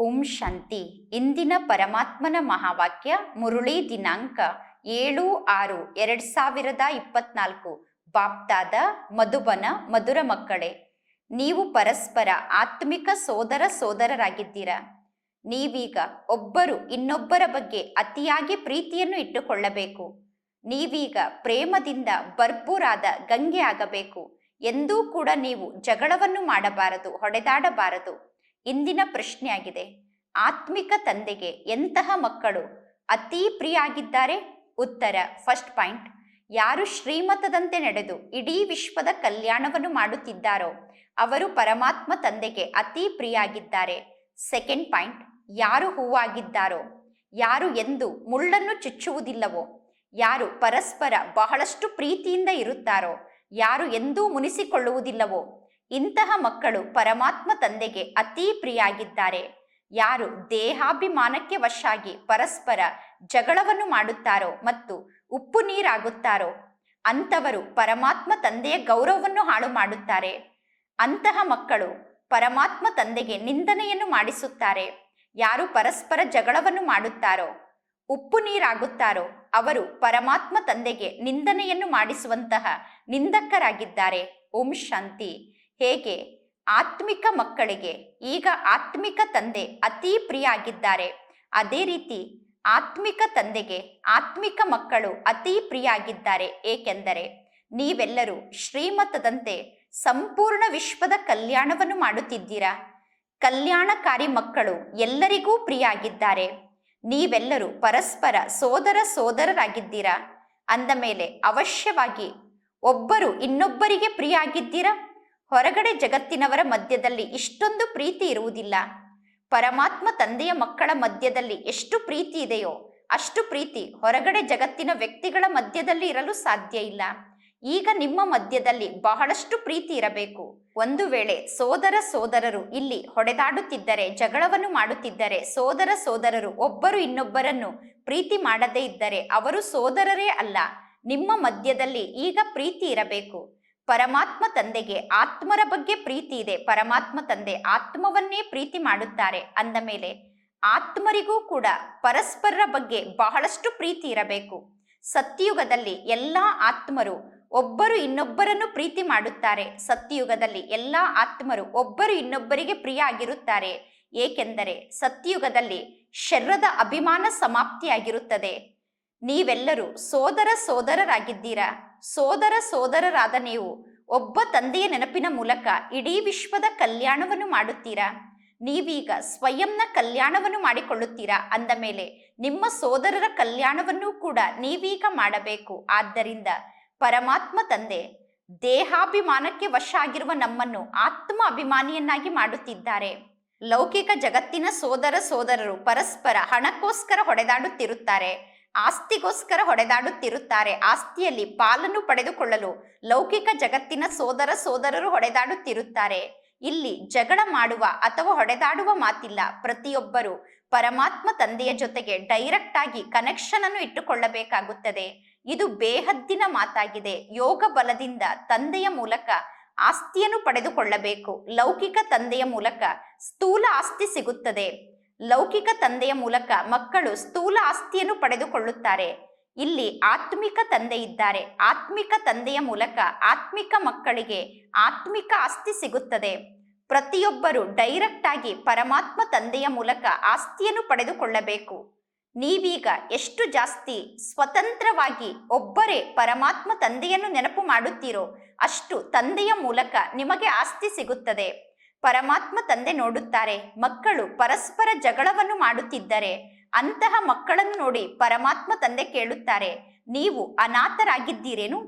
ಓಂ ಶಾಂತಿ. ಇಂದಿನ ಪರಮಾತ್ಮನ ಮಹಾವಾಕ್ಯ ಮುರುಳಿ ದಿನಾಂಕ ಏಳು ಆರು ಎರಡ್ ಸಾವಿರದ ಇಪ್ಪತ್ನಾಲ್ಕು. ಬಾಪ್ತಾದ, ಮಧುಬನ, ಮಧುರ ಮಕ್ಕಳೇ, ನೀವು ಪರಸ್ಪರ ಆತ್ಮಿಕ ಸೋದರ ಸೋದರರಾಗಿದ್ದೀರಾ? ನೀವೀಗ ಒಬ್ಬರು ಇನ್ನೊಬ್ಬರ ಬಗ್ಗೆ ಅತಿಯಾಗಿ ಪ್ರೀತಿಯನ್ನು ಇಟ್ಟುಕೊಳ್ಳಬೇಕು. ನೀವೀಗ ಪ್ರೇಮದಿಂದ ಭರ್ಪೂರಾದ ಗಂಗೆ ಆಗಬೇಕು. ಎಂದೂ ಕೂಡ ನೀವು ಜಗಳವನ್ನು ಮಾಡಬಾರದು, ಹೊಡೆದಾಡಬಾರದು. ಇಂದಿನ ಪ್ರಶ್ನೆಯಾಗಿದೆ. ಆತ್ಮಿಕ ತಂದೆಗೆ ಎಂತಹ ಮಕ್ಕಳು ಅತೀ ಪ್ರಿಯ ಆಗಿದ್ದಾರೆ ಉತ್ತರ ಫಸ್ಟ್ ಪಾಯಿಂಟ್ ಯಾರು ಶ್ರೀಮತದಂತೆ ನಡೆದು ಇಡೀ ವಿಶ್ವದ ಕಲ್ಯಾಣವನ್ನು ಮಾಡುತ್ತಿದ್ದಾರೋ, ಅವರು ಪರಮಾತ್ಮ ತಂದೆಗೆ ಅತೀ ಪ್ರಿಯ ಆಗಿದ್ದಾರೆ ಸೆಕೆಂಡ್ ಪಾಯಿಂಟ್ ಯಾರು ಹೂವಾಗಿದ್ದಾರೋ, ಯಾರು ಎಂದು ಮುಳ್ಳನ್ನು ಚುಚ್ಚುವುದಿಲ್ಲವೋ, ಯಾರು ಪರಸ್ಪರ ಬಹಳಷ್ಟು ಪ್ರೀತಿಯಿಂದ ಇರುತ್ತಾರೋ, ಯಾರು ಎಂದೂ ಮುನಿಸಿಕೊಳ್ಳುವುದಿಲ್ಲವೋ ಇಂತಹ ಮಕ್ಕಳು ಪರಮಾತ್ಮ ತಂದೆಗೆ ಅತೀ ಪ್ರಿಯಾಗಿದ್ದಾರೆ. ಯಾರು ದೇಹಾಭಿಮಾನಕ್ಕೆ ವಶಾಗಿ ಪರಸ್ಪರ ಜಗಳವನ್ನು ಮಾಡುತ್ತಾರೋ ಮತ್ತು ಉಪ್ಪು ನೀರಾಗುತ್ತಾರೋ, ಅಂಥವರು ಪರಮಾತ್ಮ ತಂದೆಯ ಗೌರವವನ್ನು ಹಾಳು ಮಾಡುತ್ತಾರೆ. ಅಂತಹ ಮಕ್ಕಳು ಪರಮಾತ್ಮ ತಂದೆಗೆ ನಿಂದನೆಯನ್ನು ಮಾಡಿಸುತ್ತಾರೆ. ಯಾರು ಪರಸ್ಪರ ಜಗಳವನ್ನು ಮಾಡುತ್ತಾರೋ, ಉಪ್ಪು ನೀರಾಗುತ್ತಾರೋ, ಅವರು ಪರಮಾತ್ಮ ತಂದೆಗೆ ನಿಂದನೆಯನ್ನು ಮಾಡಿಸುವಂತಹ ನಿಂದಕರಾಗಿದ್ದಾರೆ. ಓಂ ಶಾಂತಿ. ಹೇಗೆ? ಆತ್ಮಿಕ ಮಕ್ಕಳಿಗೆ, ಈಗ ಆತ್ಮಿಕ ತಂದೆ ಅತೀ ಪ್ರಿಯ ಆಗಿದ್ದಾರೆ ಅದೇ ರೀತಿ ಆತ್ಮಿಕ ತಂದೆಗೆ ಆತ್ಮಿಕ ಮಕ್ಕಳು ಅತೀ ಪ್ರಿಯ ಆಗಿದ್ದಾರೆ ಏಕೆಂದರೆ ನೀವೆಲ್ಲರೂ ಶ್ರೀಮತದಂತೆ ಸಂಪೂರ್ಣ ವಿಶ್ವದ ಕಲ್ಯಾಣವನ್ನು ಮಾಡುತ್ತಿದ್ದೀರಾ? ಕಲ್ಯಾಣಕಾರಿ ಮಕ್ಕಳು ಎಲ್ಲರಿಗೂ ಪ್ರಿಯ ಆಗಿದ್ದಾರೆ ನೀವೆಲ್ಲರೂ ಪರಸ್ಪರ ಸೋದರ ಸೋದರರಾಗಿದ್ದೀರಾ? ಅಂದ ಮೇಲೆ ಅವಶ್ಯವಾಗಿ ಒಬ್ಬರು ಇನ್ನೊಬ್ಬರಿಗೆ ಪ್ರಿಯ ಆಗಿದ್ದೀರಾ ಹೊರಗಡೆ ಜಗತ್ತಿನವರ ಮಧ್ಯದಲ್ಲಿ ಇಷ್ಟೊಂದು ಪ್ರೀತಿ ಇರುವುದಿಲ್ಲ. ಪರಮಾತ್ಮ ತಂದೆಯ ಮಕ್ಕಳ ಮಧ್ಯದಲ್ಲಿ ಎಷ್ಟು ಪ್ರೀತಿ ಇದೆಯೋ ಅಷ್ಟು ಪ್ರೀತಿ ಹೊರಗಡೆ ಜಗತ್ತಿನ ವ್ಯಕ್ತಿಗಳ ಮಧ್ಯದಲ್ಲಿ ಇರಲು ಸಾಧ್ಯ ಇಲ್ಲ. ಈಗ ನಿಮ್ಮ ಮಧ್ಯದಲ್ಲಿ ಬಹಳಷ್ಟು ಪ್ರೀತಿ ಇರಬೇಕು. ಒಂದು ವೇಳೆ ಸೋದರ ಸೋದರರು ಇಲ್ಲಿ ಹೊಡೆದಾಡುತ್ತಿದ್ದರೆ, ಜಗಳವನ್ನು ಮಾಡುತ್ತಿದ್ದರೆ ಸೋದರ ಸೋದರರು ಒಬ್ಬರು ಇನ್ನೊಬ್ಬರನ್ನು ಪ್ರೀತಿ ಮಾಡದೇ ಇದ್ದರೆ ಅವರು ಸೋದರರೇ ಅಲ್ಲ. ನಿಮ್ಮ ಮಧ್ಯದಲ್ಲಿ ಈಗ ಪ್ರೀತಿ ಇರಬೇಕು. ಪರಮಾತ್ಮ ತಂದೆಗೆ ಆತ್ಮರ ಬಗ್ಗೆ ಪ್ರೀತಿ ಇದೆ. ಪರಮಾತ್ಮ ತಂದೆ ಆತ್ಮವನ್ನೇ ಪ್ರೀತಿ ಮಾಡುತ್ತಾರೆ. ಅಂದ ಮೇಲೆ ಆತ್ಮರಿಗೂ ಕೂಡ ಪರಸ್ಪರರ ಬಗ್ಗೆ ಬಹಳಷ್ಟು ಪ್ರೀತಿ ಇರಬೇಕು. ಸತ್ಯಯುಗದಲ್ಲಿ ಎಲ್ಲಾ ಆತ್ಮರು ಒಬ್ಬರು ಇನ್ನೊಬ್ಬರನ್ನು ಪ್ರೀತಿ ಮಾಡುತ್ತಾರೆ. ಸತ್ಯಯುಗದಲ್ಲಿ ಎಲ್ಲಾ ಆತ್ಮರು ಒಬ್ಬರು ಇನ್ನೊಬ್ಬರಿಗೆ ಪ್ರಿಯ ಆಗಿರುತ್ತಾರೆ ಏಕೆಂದರೆ ಸತ್ಯಯುಗದಲ್ಲಿ ಶರ್ರದ ಅಭಿಮಾನ ಸಮಾಪ್ತಿಯಾಗಿರುತ್ತದೆ. ನೀವೆಲ್ಲರೂ ಸೋದರ ಸೋದರರಾಗಿದ್ದೀರಾ? ಸೋದರ ಸೋದರರಾದ ನೀವು ಒಬ್ಬ ತಂದೆಯ ನೆನಪಿನ ಮೂಲಕ ಇಡೀ ವಿಶ್ವದ ಕಲ್ಯಾಣವನ್ನು ಮಾಡುತ್ತೀರಾ? ನೀವೀಗ ಸ್ವಯಂನ ಕಲ್ಯಾಣವನ್ನು ಮಾಡಿಕೊಳ್ಳುತ್ತೀರಾ? ಅಂದ ಮೇಲೆ ನಿಮ್ಮ ಸೋದರರ ಕಲ್ಯಾಣವನ್ನು ಕೂಡ ನೀವೀಗ ಮಾಡಬೇಕು. ಆದ್ದರಿಂದ ಪರಮಾತ್ಮ ತಂದೆ, ದೇಹಾಭಿಮಾನಕ್ಕೆ ವಶ ಆಗಿರುವ ನಮ್ಮನ್ನು ಆತ್ಮ ಅಭಿಮಾನಿಯನ್ನಾಗಿ ಮಾಡುತ್ತಿದ್ದಾರೆ. ಲೌಕಿಕ ಜಗತ್ತಿನ ಸೋದರ ಸೋದರರು ಪರಸ್ಪರ ಹಣಕ್ಕೋಸ್ಕರ ಹೊಡೆದಾಡುತ್ತಿರುತ್ತಾರೆ. ಆಸ್ತಿಗೋಸ್ಕರ ಹೊಡೆದಾಡುತ್ತಿರುತ್ತಾರೆ. ಆಸ್ತಿಯಲ್ಲಿ ಪಾಲನ್ನು ಪಡೆದುಕೊಳ್ಳಲು ಲೌಕಿಕ ಜಗತ್ತಿನ ಸೋದರ ಸೋದರರು ಹೊಡೆದಾಡುತ್ತಿರುತ್ತಾರೆ. ಇಲ್ಲಿ ಜಗಳ ಮಾಡುವ ಅಥವಾ ಹೊಡೆದಾಡುವ ಮಾತಿಲ್ಲ. ಪ್ರತಿಯೊಬ್ಬರು ಪರಮಾತ್ಮ ತಂದೆಯ ಜೊತೆಗೆ ಡೈರೆಕ್ಟ್ ಆಗಿ ಕನೆಕ್ಷನ್ ಅನ್ನು ಇಟ್ಟುಕೊಳ್ಳಬೇಕಾಗುತ್ತದೆ. ಇದು ಬೇಹದ್ದಿನ ಮಾತಾಗಿದೆ. ಯೋಗ ಬಲದಿಂದ ತಂದೆಯ ಮೂಲಕ ಆಸ್ತಿಯನ್ನು ಪಡೆದುಕೊಳ್ಳಬೇಕು. ಲೌಕಿಕ ತಂದೆಯ ಮೂಲಕ ಸ್ಥೂಲ ಆಸ್ತಿ ಸಿಗುತ್ತದೆ. ಲೌಕಿಕ ತಂದೆಯ ಮೂಲಕ ಮಕ್ಕಳು ಸ್ಥೂಲ ಆಸ್ತಿಯನ್ನು ಪಡೆದುಕೊಳ್ಳುತ್ತಾರೆ. ಇಲ್ಲಿ ಆತ್ಮಿಕ ತಂದೆ ಇದ್ದಾರೆ. ಆತ್ಮಿಕ ತಂದೆಯ ಮೂಲಕ ಆತ್ಮಿಕ ಮಕ್ಕಳಿಗೆ ಆತ್ಮಿಕ ಆಸ್ತಿ ಸಿಗುತ್ತದೆ. ಪ್ರತಿಯೊಬ್ಬರು ಡೈರೆಕ್ಟ್ ಆಗಿ ಪರಮಾತ್ಮ ತಂದೆಯ ಮೂಲಕ ಆಸ್ತಿಯನ್ನು ಪಡೆದುಕೊಳ್ಳಬೇಕು. ನೀವೀಗ ಎಷ್ಟು ಜಾಸ್ತಿ ಸ್ವತಂತ್ರವಾಗಿ ಒಬ್ಬರೇ ಪರಮಾತ್ಮ ತಂದೆಯನ್ನು ನೆನಪು ಮಾಡುತ್ತೀರೋ ಅಷ್ಟು ತಂದೆಯ ಮೂಲಕ ನಿಮಗೆ ಆಸ್ತಿ ಸಿಗುತ್ತದೆ. ಪರಮಾತ್ಮ ತಂದೆ ನೋಡುತ್ತಾರೆ. ಮಕ್ಕಳು ಪರಸ್ಪರ ಜಗಳವನ್ನು ಮಾಡುತ್ತಿದ್ದರೆ ಅಂತಹ ಮಕ್ಕಳನ್ನು ನೋಡಿ ಪರಮಾತ್ಮ ತಂದೆ ಕೇಳುತ್ತಾರೆ, ನೀವು ಅನಾಥರಾಗಿದ್ದೀರೇನು?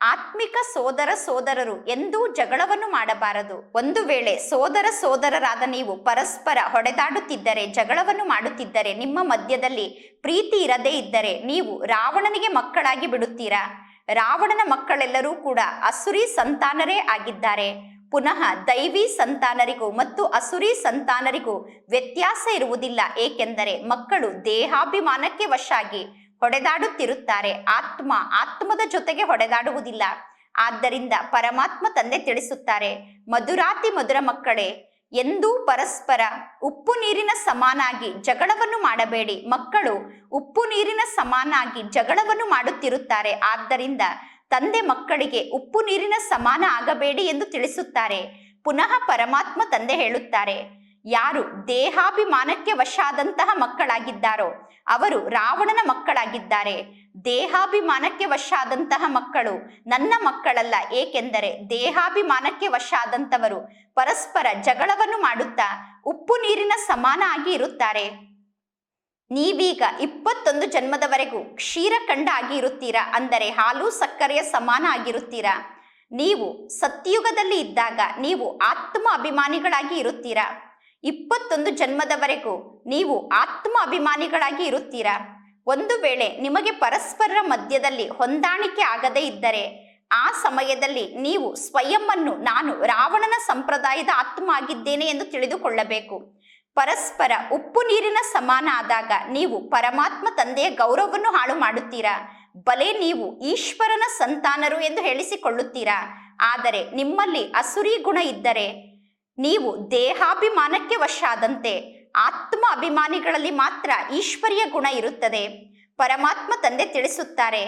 ಆತ್ಮಿಕ ಸೋದರ ಸೋದರರು ಎಂದೂ ಜಗಳವನ್ನು ಮಾಡಬಾರದು. ಒಂದು ವೇಳೆ ಸೋದರ ಸೋದರರಾದ ನೀವು ಪರಸ್ಪರ ಹೊಡೆದಾಡುತ್ತಿದ್ದರೆ, ಜಗಳವನ್ನು ಮಾಡುತ್ತಿದ್ದರೆ, ನಿಮ್ಮ ಮಧ್ಯದಲ್ಲಿ ಪ್ರೀತಿ ಇರದೇ ಇದ್ದರೆ ನೀವು ರಾವಣನಿಗೆ ಮಕ್ಕಳಾಗಿ ಬಿಡುತ್ತೀರಾ? ರಾವಣನ ಮಕ್ಕಳೆಲ್ಲರೂ ಕೂಡ ಅಸುರಿ ಸಂತಾನರೇ ಆಗಿದ್ದಾರೆ. ಪುನಃ ದೈವಿ ಸಂತಾನರಿಗೂ ಮತ್ತು ಅಸುರಿ ಸಂತಾನರಿಗೂ ವ್ಯತ್ಯಾಸ ಇರುವುದಿಲ್ಲ, ಏಕೆಂದರೆ ಮಕ್ಕಳು ದೇಹಾಭಿಮಾನಕ್ಕೆ ವಶಾಗಿ ಹೊಡೆದಾಡುತ್ತಿರುತ್ತಾರೆ. ಆತ್ಮ ಆತ್ಮದ ಜೊತೆಗೆ ಹೊಡೆದಾಡುವುದಿಲ್ಲ. ಆದ್ದರಿಂದ ಪರಮಾತ್ಮ ತಂದೆ ತಿಳಿಸುತ್ತಾರೆ, ಮಧುರಾತಿ ಮಧುರ ಮಕ್ಕಳೇ, ಎಂದೂ ಪರಸ್ಪರ ಉಪ್ಪು ನೀರಿನ ಸಮಾನಾಗಿ ಜಗಳವನ್ನು ಮಾಡಬೇಡಿ. ಮಕ್ಕಳು ಉಪ್ಪು ನೀರಿನ ಸಮಾನಾಗಿ ಜಗಳವನ್ನು ಮಾಡುತ್ತಿರುತ್ತಾರೆ. ಆದ್ದರಿಂದ ತಂದೆ ಮಕ್ಕಳಿಗೆ ಉಪ್ಪು ನೀರಿನ ಸಮಾನ ಆಗಬೇಡಿ ಎಂದು ತಿಳಿಸುತ್ತಾರೆ. ಪುನಃ ಪರಮಾತ್ಮ ತಂದೆ ಹೇಳುತ್ತಾರೆ, ಯಾರು ದೇಹಾಭಿಮಾನಕ್ಕೆ ವಶಾದಂತಹ ಮಕ್ಕಳಾಗಿದ್ದಾರೋ, ಅವರು ರಾವಣನ ಮಕ್ಕಳಾಗಿದ್ದಾರೆ. ದೇಹಾಭಿಮಾನಕ್ಕೆ ವಶಾದಂತಹ ಮಕ್ಕಳು ನನ್ನ ಮಕ್ಕಳಲ್ಲ, ಏಕೆಂದರೆ ದೇಹಾಭಿಮಾನಕ್ಕೆ ವಶಾದಂತವರು ಪರಸ್ಪರ ಜಗಳವನ್ನು ಮಾಡುತ್ತಾ ಉಪ್ಪು ನೀರಿನ ಸಮಾನ ಆಗಿ ಇರುತ್ತಾರೆ. ನೀವೀಗ ಇಪ್ಪತ್ತೊಂದು ಜನ್ಮದವರೆಗೂ ಕ್ಷೀರಖಂಡ ಆಗಿರುತ್ತೀರಾ? ಅಂದರೆ ಹಾಲು ಸಕ್ಕರೆಯ ಸಮಾನ ಆಗಿರುತ್ತೀರಾ? ನೀವು ಸತ್ಯುಗದಲ್ಲಿ ಇದ್ದಾಗ ನೀವು ಆತ್ಮ ಅಭಿಮಾನಿಗಳಾಗಿ ಇರುತ್ತೀರಾ? ಇಪ್ಪತ್ತೊಂದು ಜನ್ಮದವರೆಗೂ ನೀವು ಆತ್ಮ ಅಭಿಮಾನಿಗಳಾಗಿ ಇರುತ್ತೀರಾ? ಒಂದು ವೇಳೆ ನಿಮಗೆ ಪರಸ್ಪರರ ಮಧ್ಯದಲ್ಲಿ ಹೊಂದಾಣಿಕೆ ಆಗದೇ ಇದ್ದರೆ, ಆ ಸಮಯದಲ್ಲಿ ನೀವು ಸ್ವಯಂವನ್ನು ನಾನು ರಾವಣನ ಸಂಪ್ರದಾಯದ ಆತ್ಮ ಆಗಿದ್ದೇನೆ ಎಂದು ತಿಳಿದುಕೊಳ್ಳಬೇಕು. ಪರಸ್ಪರ ಉಪ್ಪು ನೀರಿನ ಸಮಾನ ಆದಾಗ ನೀವು ಪರಮಾತ್ಮ ತಂದೆಯ ಗೌರವವನ್ನು ಹಾಳು ಮಾಡುತ್ತೀರಾ? ಬಲೆ ನೀವು ಈಶ್ವರನ ಸಂತಾನರು ಎಂದು ಹೇಳಿಸಿಕೊಳ್ಳುತ್ತೀರಾ? ಆದರೆ ನಿಮ್ಮಲ್ಲಿ ಅಸುರಿ ಗುಣ ಇದ್ದರೆ? ನೀವು ದೇಹಾಭಿಮಾನಕ್ಕೆ ವಶ ಆದಂತೆ ಆತ್ಮ ಅಭಿಮಾನಿಗಳಲ್ಲಿ ಮಾತ್ರ ಈಶ್ವರಿಯ ಗುಣ ಇರುತ್ತದೆ. ಪರಮಾತ್ಮ ತಂದೆ ತಿಳಿಸುತ್ತಾರೆ,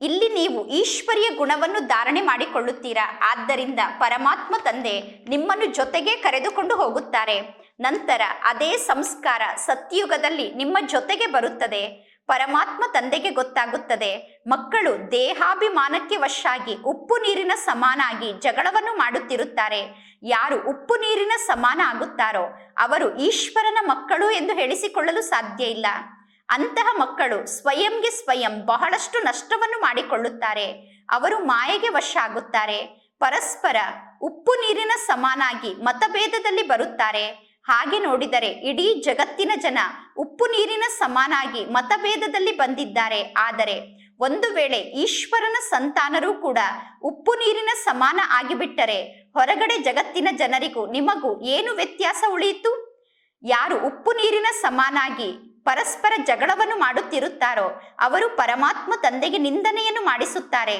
ಇಲ್ಲಿ ನೀವು ಈಶ್ವರಿಯ ಗುಣವನ್ನು ಧಾರಣೆ ಮಾಡಿಕೊಳ್ಳುತ್ತೀರಾ? ಆದ್ದರಿಂದ ಪರಮಾತ್ಮ ತಂದೆ ನಿಮ್ಮನ್ನು ಜೊತೆಗೆ ಕರೆದುಕೊಂಡು ಹೋಗುತ್ತಾರೆ. ನಂತರ ಅದೇ ಸಂಸ್ಕಾರ ಸತ್ಯುಗದಲ್ಲಿ ನಿಮ್ಮ ಜೊತೆಗೆ ಬರುತ್ತದೆ. ಪರಮಾತ್ಮ ತಂದೆಗೆ ಗೊತ್ತಾಗುತ್ತದೆ. ಮಕ್ಕಳು ದೇಹಾಭಿಮಾನಕ್ಕೆ ವಶಾಗಿ ಉಪ್ಪು ನೀರಿನ ಸಮಾನಾಗಿ ಜಗಳವನ್ನು ಮಾಡುತ್ತಿರುತ್ತಾರೆ. ಯಾರು ಉಪ್ಪು ನೀರಿನ ಸಮಾನ ಆಗುತ್ತಾರೋ ಅವರು ಈಶ್ವರನ ಮಕ್ಕಳು ಎಂದು ಹೇಳಿಸಿಕೊಳ್ಳಲು ಸಾಧ್ಯ ಇಲ್ಲ. ಅಂತಹ ಮಕ್ಕಳು ಸ್ವಯಂಗೆ ಸ್ವಯಂ ಬಹಳಷ್ಟು ನಷ್ಟವನ್ನು ಮಾಡಿಕೊಳ್ಳುತ್ತಾರೆ. ಅವರು ಮಾಯೆಗೆ ವಶ ಆಗುತ್ತಾರೆ ಪರಸ್ಪರ ಉಪ್ಪು ನೀರಿನ ಸಮಾನಾಗಿ ಮತಭೇದದಲ್ಲಿ ಬರುತ್ತಾರೆ. ಹಾಗೆ ನೋಡಿದರೆ ಇಡೀ ಜಗತ್ತಿನ ಜನ ಉಪ್ಪು ನೀರಿನ ಸಮಾನಾಗಿ ಮತಭೇದದಲ್ಲಿ ಬಂದಿದ್ದಾರೆ. ಆದರೆ ಒಂದು ವೇಳೆ ಈಶ್ವರನ ಸಂತಾನರೂ ಕೂಡ ಉಪ್ಪು ನೀರಿನ ಸಮಾನ ಆಗಿಬಿಟ್ಟರೆ ಹೊರಗಡೆ ಜಗತ್ತಿನ ಜನರಿಗೂ ನಿಮಗೂ ಏನು ವ್ಯತ್ಯಾಸ ಉಳಿಯಿತು? ಯಾರು ಉಪ್ಪು ನೀರಿನ ಸಮಾನಾಗಿ ಪರಸ್ಪರ ಜಗಳವನ್ನು ಮಾಡುತ್ತಿರುತ್ತಾರೋ ಅವರು ಪರಮಾತ್ಮ ತಂದೆಗೆ ನಿಂದನೆಯನ್ನು ಮಾಡಿಸುತ್ತಾರೆ.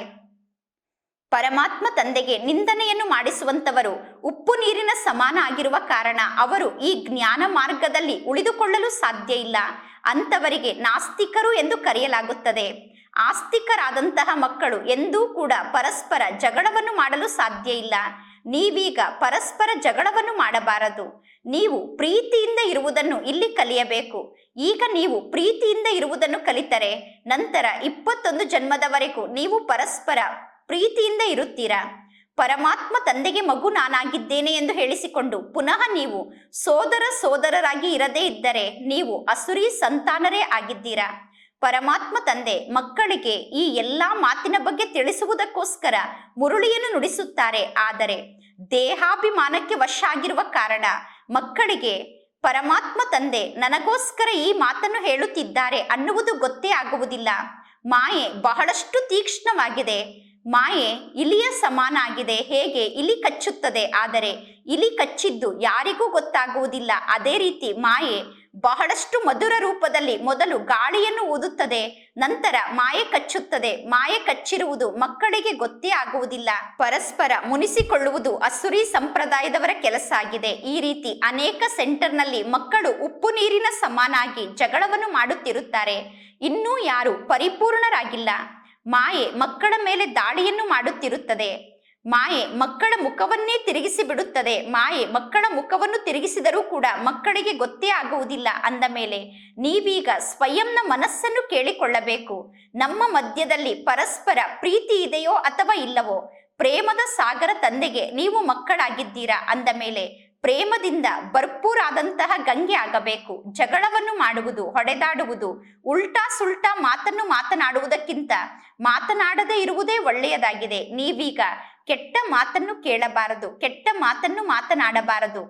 ಪರಮಾತ್ಮ ತಂದೆಗೆ ನಿಂದನೆಯನ್ನು ಮಾಡಿಸುವಂತವರು ಉಪ್ಪು ನೀರಿನ ಸಮಾನ ಆಗಿರುವ ಕಾರಣ ಅವರು ಈ ಜ್ಞಾನ ಮಾರ್ಗದಲ್ಲಿ ಉಳಿದುಕೊಳ್ಳಲು ಸಾಧ್ಯ ಇಲ್ಲ. ಅಂತವರಿಗೆ ನಾಸ್ತಿಕರು ಎಂದು ಕರೆಯಲಾಗುತ್ತದೆ. ಆಸ್ತಿಕರಾದಂತಹ ಮಕ್ಕಳು ಎಂದೂ ಕೂಡ ಪರಸ್ಪರ ಜಗಳವನ್ನು ಮಾಡಲು ಸಾಧ್ಯ ಇಲ್ಲ. ನೀವೀಗ ಪರಸ್ಪರ ಜಗಳವನ್ನು ಮಾಡಬಾರದು. ನೀವು ಪ್ರೀತಿಯಿಂದ ಇರುವುದನ್ನು ಇಲ್ಲಿ ಕಲಿಯಬೇಕು. ಈಗ ನೀವು ಪ್ರೀತಿಯಿಂದ ಇರುವುದನ್ನು ಕಲಿತರೆ, ನಂತರ ಇಪ್ಪತ್ತೊಂದು ಜನ್ಮದವರೆಗೂ ನೀವು ಪರಸ್ಪರ ಪ್ರೀತಿಯಿಂದ ಇರುತ್ತೀರಾ? ಪರಮಾತ್ಮ ತಂದೆಗೆ ಮಗು ನಾನಾಗಿದ್ದೇನೆ ಎಂದು ಹೇಳಿಸಿಕೊಂಡು ಪುನಃ ನೀವು ಸೋದರ ಸೋದರರಾಗಿ ಇರದೇ ಇದ್ದರೆ ನೀವು ಅಸುರಿ ಸಂತಾನರೇ ಆಗಿದ್ದೀರಾ? ಪರಮಾತ್ಮ ತಂದೆ ಮಕ್ಕಳಿಗೆ ಈ ಎಲ್ಲಾ ಮಾತಿನ ಬಗ್ಗೆ ತಿಳಿಸುವುದಕ್ಕೋಸ್ಕರ ಮುರುಳಿಯನ್ನು ನುಡಿಸುತ್ತಾರೆ. ಆದರೆ ದೇಹಾಭಿಮಾನಕ್ಕೆ ವಶ ಆಗಿರುವ ಕಾರಣ ಮಕ್ಕಳಿಗೆ ಪರಮಾತ್ಮ ತಂದೆ ನನಗೋಸ್ಕರ ಈ ಮಾತನ್ನು ಹೇಳುತ್ತಿದ್ದಾರೆ ಅನ್ನುವುದು ಗೊತ್ತೇ ಆಗುವುದಿಲ್ಲ. ಮಾಯೆ ಬಹಳಷ್ಟು ತೀಕ್ಷ್ಣವಾಗಿದೆ. ಮಾಯೆ ಇಲಿಯ ಸಮಾನ ಆಗಿದೆ ಹೇಗೆ ಇಲಿ ಕಚ್ಚುತ್ತದೆ? ಆದರೆ ಇಲಿ ಕಚ್ಚಿದ್ದು ಯಾರಿಗೂ ಗೊತ್ತಾಗುವುದಿಲ್ಲ. ಅದೇ ರೀತಿ ಮಾಯೆ ಬಹಳಷ್ಟು ಮಧುರ ರೂಪದಲ್ಲಿ ಮೊದಲು ಗಾಳಿಯನ್ನು ಊದುತ್ತದೆ, ನಂತರ ಮಾಯೆ ಕಚ್ಚುತ್ತದೆ. ಮಾಯೆ ಕಚ್ಚಿರುವುದು ಮಕ್ಕಳಿಗೆ ಗೊತ್ತೇ ಆಗುವುದಿಲ್ಲ. ಪರಸ್ಪರ ಮುನಿಸಿಕೊಳ್ಳುವುದು ಅಸುರಿ ಸಂಪ್ರದಾಯದವರ ಕೆಲಸ ಆಗಿದೆ. ಈ ರೀತಿ ಅನೇಕ ಸೆಂಟರ್ನಲ್ಲಿ ಮಕ್ಕಳು ಉಪ್ಪು ನೀರಿನ ಸಮಾನಾಗಿ ಜಗಳವನ್ನು ಮಾಡುತ್ತಿರುತ್ತಾರೆ. ಇನ್ನೂ ಯಾರು ಪರಿಪೂರ್ಣರಾಗಿಲ್ಲ. ಮಾಯೆ ಮಕ್ಕಳ ಮೇಲೆ ದಾಳಿಯನ್ನು ಮಾಡುತ್ತಿರುತ್ತದೆ. ಮಾಯೆ ಮಕ್ಕಳ ಮುಖವನ್ನೇ ತಿರುಗಿಸಿ ಬಿಡುತ್ತದೆ. ಮಾಯೆ ಮಕ್ಕಳ ಮುಖವನ್ನು ತಿರುಗಿಸಿದರೂ ಕೂಡ ಮಕ್ಕಳಿಗೆ ಗೊತ್ತೇ ಆಗುವುದಿಲ್ಲ ಅಂದ ಮೇಲೆ, ನೀವೀಗ ಸ್ವಯಂನ ಮನಸ್ಸನ್ನು ಕೇಳಿಕೊಳ್ಳಬೇಕು. ನಮ್ಮ ಮಧ್ಯದಲ್ಲಿ ಪರಸ್ಪರ ಪ್ರೀತಿ ಇದೆಯೋ ಅಥವಾ ಇಲ್ಲವೋ, ಪ್ರೇಮದ ಸಾಗರ ತಂದೆಗೆ ನೀವು ಮಕ್ಕಳಾಗಿದ್ದೀರಾ ಅಂದ ಮೇಲೆ ಪ್ರೇಮದಿಂದ ಭರ್ಪೂರಾದಂತಹ ಗಂಗೆ ಆಗಬೇಕು. ಜಗಳವನ್ನು ಮಾಡುವುದು, ಹೊಡೆದಾಡುವುದು, ಉಲ್ಟಾ ಸುಲ್ಟಾ ಮಾತನ್ನು ಮಾತನಾಡುವುದಕ್ಕಿಂತ ಮಾತನಾಡದೇ ಇರುವುದೇ ಒಳ್ಳೆಯದಾಗಿದೆ. ನೀವೀಗ ಕೆಟ್ಟ ಮಾತನ್ನು ಕೇಳಬಾರದು, ಕೆಟ್ಟ ಮಾತನ್ನು ಮಾತನಾಡಬಾರದು,